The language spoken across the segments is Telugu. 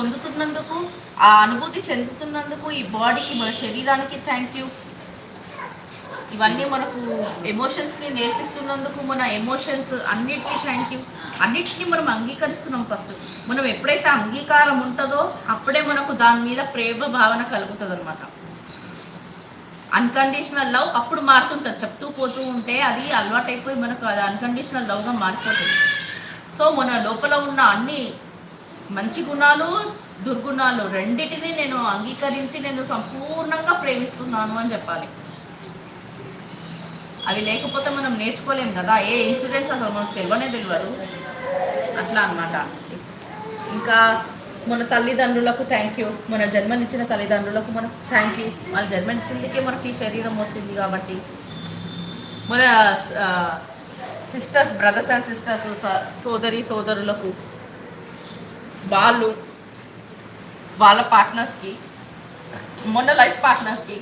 పొందుతున్నందుకు ఆ అనుభూతి చెందుతున్నందుకు ఈ బాడీకి మన శరీరానికి థ్యాంక్ యూ ఇవన్నీ మనకు ఎమోషన్స్ని నేర్పిస్తున్నందుకు మన ఎమోషన్స్ అన్నిటికీ థ్యాంక్ యూ అన్నిటినీ మనం అంగీకరిస్తున్నాం ఫస్ట్ మనం ఎప్పుడైతే అంగీకారం ఉంటుందో అప్పుడే మనకు దాని మీద ప్రేమ భావన కలుగుతుంది అనమాట అన్కండిషనల్ లవ్ అప్పుడు మారుతుంటుంది. చెప్తూ పోతూ ఉంటే అది అలవాటైపోయి మనకు అది అన్కండిషనల్ లవ్గా మారిపోతుంది. సో మన లోపల ఉన్న అన్ని మంచి గుణాలు దుర్గుణాలు రెండింటిని నేను అంగీకరించి నేను సంపూర్ణంగా ప్రేమిస్తున్నాను అని చెప్పాలి. అవి లేకపోతే మనం నేర్చుకోలేం కదా ఏ ఇన్సిడెంట్స్ అసలు మనకు తెలియనే తెలియదు అట్లా అన్నమాట. ఇంకా మన తల్లిదండ్రులకు థ్యాంక్ యూ మన జన్మనిచ్చిన తల్లిదండ్రులకు మనకు థ్యాంక్ యూ వాళ్ళ జన్మనిచ్చిందికే మనకి ఈ శరీరం వచ్చింది కాబట్టి. మన సిస్టర్స్ బ్రదర్స్ అండ్ సిస్టర్స్ సోదరి సోదరులకు వాళ్ళు వాళ్ళ పార్ట్నర్స్కి మొన్న లైఫ్ పార్ట్నర్కి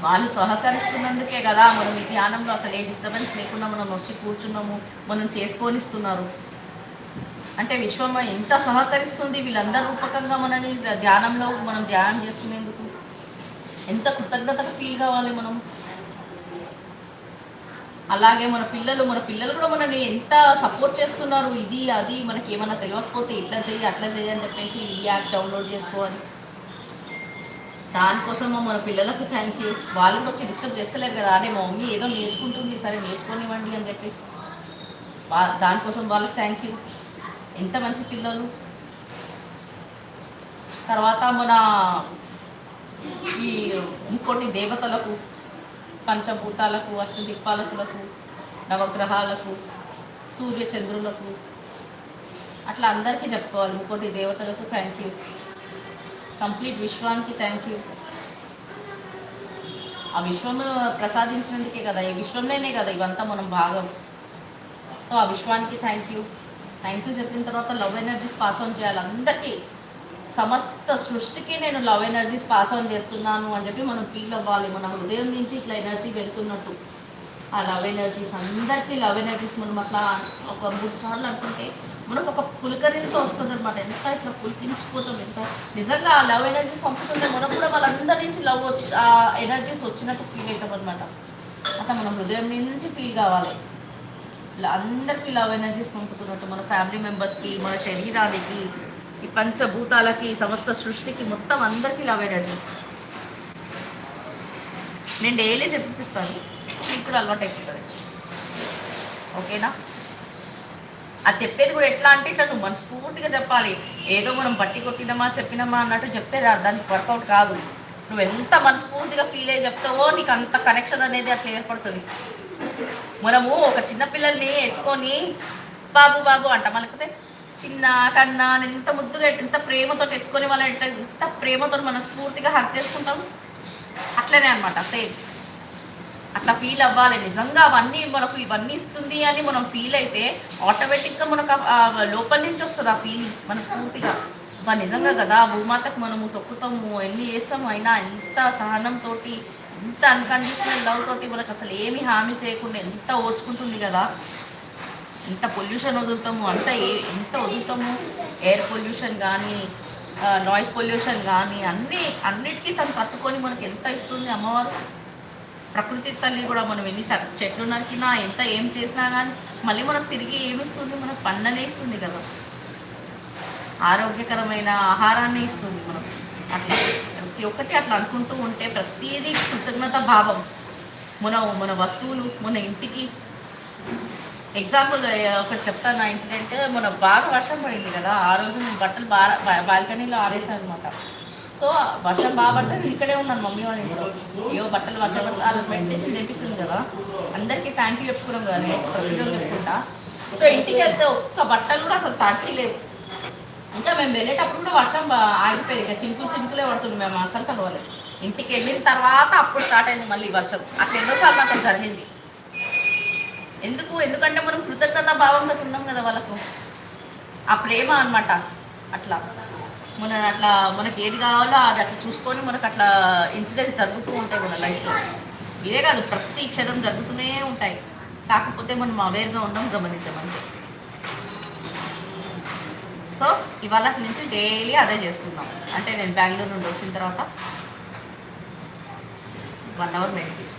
వాళ్ళు సహకరిస్తున్నందుకే కదా మనం ఈ ధ్యానంలో అసలు ఏ డిస్టర్బెన్స్ లేకుండా మనం వచ్చి కూర్చున్నాము మనం చేసుకొనిస్తున్నారు. అంటే విశ్వమ్మ ఎంత సహకరిస్తుంది వీళ్ళందరి రూపకంగా మనని ధ్యానంలో మనం ధ్యానం చేసుకునేందుకు. ఎంత కృతజ్ఞతగా ఫీల్ కావాలి మనం. అలాగే మన పిల్లలు మన పిల్లలు కూడా మనని ఎంత సపోర్ట్ చేస్తున్నారు? ఇది అది మనకి ఏమైనా తెలియకపోతే ఇట్లా చెయ్యి అట్లా చెయ్యి అని చెప్పేసి ఈ యాప్ డౌన్లోడ్ చేసుకోవాలి దానికోసము మన పిల్లలకు థ్యాంక్ యూ వాళ్ళు కూడా వచ్చి డిస్టర్బ్ చేస్తలేరు కదా. అదే మా మమ్మీ ఏదో నేర్చుకుంటుంది సరే నేర్చుకోనివ్వండి అని చెప్పి. దానికోసం వాళ్ళకి థ్యాంక్ యూ ఎంత మంచి పిల్లలు. తర్వాత మన ఈ ఇంకోటి దేవతలకు పంచభూతాలకు అష్టదిక్పాలకులకు నవగ్రహాలకు సూర్య చంద్రులకు. అట్లా అందరికీ చెప్పుకోవాలి. ఇంకోటి దేవతలకు థ్యాంక్ యూ కంప్లీట్ విశ్వానికి థ్యాంక్ యూ ఆ విశ్వం ప్రసాదించినందుకే కదా ఈ విశ్వంలోనే కదా ఇవంతా మనం భాగం. సో ఆ విశ్వానికి థ్యాంక్ యూ థ్యాంక్ యూ చెప్పిన తర్వాత లవ్ ఎనర్జీస్ పాస్ ఆన్ చేయాలి అందరికీ. సమస్త సృష్టికి నేను లవ్ ఎనర్జీస్ పాస్ ఆన్ చేస్తున్నాను అని చెప్పి మనం ఫీల్ అవ్వాలి. మన హృదయం నుంచి ఇట్లా ఎనర్జీ వెళ్తున్నట్టు. ఆ లవ్ ఎనర్జీస్ అందరికీ లవ్ ఎనర్జీస్ మనం అట్లా ఒక మూడు సార్లు అనుకుంటే మనకు ఒక పులకరింత వస్తుంది అనమాట ఎంత ఇట్లా పులికించుకోవటం ఎంత నిజంగా ఆ లవ్ ఎనర్జీ పంపుతుంటే మనకు కూడా వాళ్ళందరి నుంచి లవ్ వచ్చి ఆ ఎనర్జీస్ వచ్చినట్టు ఫీల్ అవుతాం అనమాట అట్లా మన హృదయం నుంచి ఫీల్ కావాలి. ఇలా అందరికీ లవ్ ఎనర్జీస్ పంపుతున్నట్టు మన ఫ్యామిలీ మెంబర్స్కి మన శరీరానికి ఈ పంచభూతాలకి సమస్త సృష్టికి మొత్తం అందరికీ లవ్ చేస్తాను నేను డైలీ చెప్పిస్తాను మీకు కూడా అలవాటు అయిపోతుంది. ఓకేనా? అది చెప్పేది కూడా ఎట్లా అంటే ఇట్లా నువ్వు మనస్ఫూర్తిగా చెప్పాలి. ఏదో మనం బట్టి కొట్టినామా చెప్పినామా అన్నట్టు చెప్తే రా దానికి వర్కౌట్ కాదు. నువ్వు ఎంత మనస్ఫూర్తిగా ఫీల్ అయ్యి చెప్తావో నీకు అంత కనెక్షన్ అనేది అట్లా ఏర్పడుతుంది. మనము ఒక చిన్న పిల్లల్ని ఎత్తుకొని బాబు బాబు అంట. మనకపోతే చిన్న కన్నా నేను ఇంత ముద్దుగా ఎంత ప్రేమతో ఎత్తుకొని వాళ్ళని ఎట్లా ఇంత ప్రేమతో మనం స్ఫూర్తిగా హక్ చేసుకుంటాం అట్లనే అనమాట సేమ్ అట్లా ఫీల్ అవ్వాలి. నిజంగా అవన్నీ మనకు ఇవన్నీ ఇస్తుంది అని మనం ఫీల్ అయితే ఆటోమేటిక్గా మనకు లోపల నుంచి వస్తుంది ఆ ఫీలింగ్ మన స్ఫూర్తిగా బా నిజంగా కదా భూమాతకు మనము తొక్కుతాము ఎన్ని చేస్తాము అయినా ఎంత సహనంతో ఎంత అన్కండిషనల్ లవ్ తోటి మనకు అసలు ఏమి హాని చేయకుండా ఎంత ఓసుకుంటుంది కదా. ఎంత పొల్యూషన్ వదులుతాము అంత ఏ ఎంత వదులుతాము? ఎయిర్ పొల్యూషన్ కానీ నాయిస్ పొల్యూషన్ కానీ అన్నీ అన్నిటికీ తను కట్టుకొని మనకి ఎంత ఇస్తుంది అమ్మవారు? ప్రకృతి తల్లి కూడా మనం ఎన్ని చెట్లు నరికినా ఎంత ఏం చేసినా కానీ మళ్ళీ మనకు తిరిగి ఏమి ఇస్తుంది మనకు పండనే ఇస్తుంది కదా. ఆరోగ్యకరమైన ఆహారాన్ని ఇస్తుంది మనకు. అట్లా ప్రతి ఒక్కటి అట్లా అనుకుంటూ ఉంటే ప్రతిదీ కృతజ్ఞత భావం మన మన వస్తువులు మన ఇంటికి. ఎగ్జాంపుల్ ఒకటి చెప్తాను నా ఇన్సిడెంట్ మొన్న బాగా వర్షం పడింది కదా ఆ రోజు నేను బట్టలు బాగా బాల్కనీలో ఆరేసాను అనమాట సో వర్షం బాగా పడితే నేను ఇక్కడే ఉన్నాను మమ్మీ వాళ్ళ ఇంట్లో. అయ్యో బట్టలు వర్షం పడితే ఆ రోజు మెడిటేషన్ చేపించింది కదా అందరికీ థ్యాంక్ యూ చెప్పుకున్నాం కదా నేను ప్రతిరోజు చెప్పుకుంటా. సో ఇంటికి వెళ్తే ఒక్క బట్టలు కూడా అసలు తడిచిలేవు. ఇంకా మేము వెళ్ళేటప్పుడు కూడా వర్షం ఆగిపోయింది. ఇక చినుకులు చినుకులే పడుతుంది మేము అసలు కలవలేదు ఇంటికి వెళ్ళిన తర్వాత అప్పుడు స్టార్ట్ అయింది మళ్ళీ వర్షం. అట్లా ఎన్నోసార్లు నాకు జరిగింది. ఎందుకు? ఎందుకంటే మనం కృతజ్ఞత భావంతో ఉన్నాం కదా వాళ్ళకు. ఆ ప్రేమ అనమాట అట్లా. మన అట్లా మనకి ఏది కావాలో అది అట్లా చూసుకొని మనకు అట్లా ఇన్సిడెంట్స్ జరుగుతూ ఉంటాయి మన లైఫ్లో ఇదే కాదు ప్రతి క్షణం జరుగుతూనే ఉంటాయి. కాకపోతే మనం అవేర్గా ఉన్నాం గమనించమంతే సో ఇవాళ నుంచి డైలీ అదే చేసుకుందాం. అంటే నేను బెంగళూరు నుండి వచ్చిన తర్వాత వన్ అవర్ మెడిటేషన్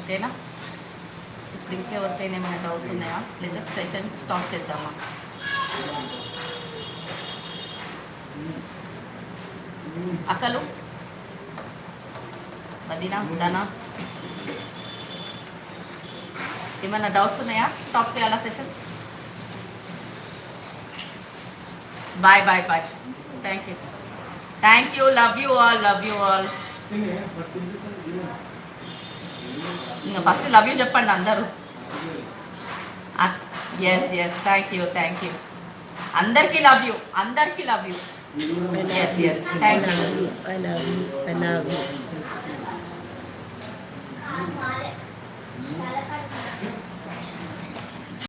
ఓకేనా? ఇప్పుడు ఇంకెవరికైనా ఏమైనా డౌట్స్ ఉన్నాయా? లేదా సెషన్ స్టార్ట్ చేద్దామా? అక్కలు? బదీనా దానా ఏమైనా డౌట్స్ ఉన్నాయా? స్టాప్ చేయాలా session bye bye bye thank you thank you love you all love you all first love you చెప్పండి అందరూ. Yes yes thank you thank you అందరికీ లవ్ యూ అందరికీ love you yes yes thank you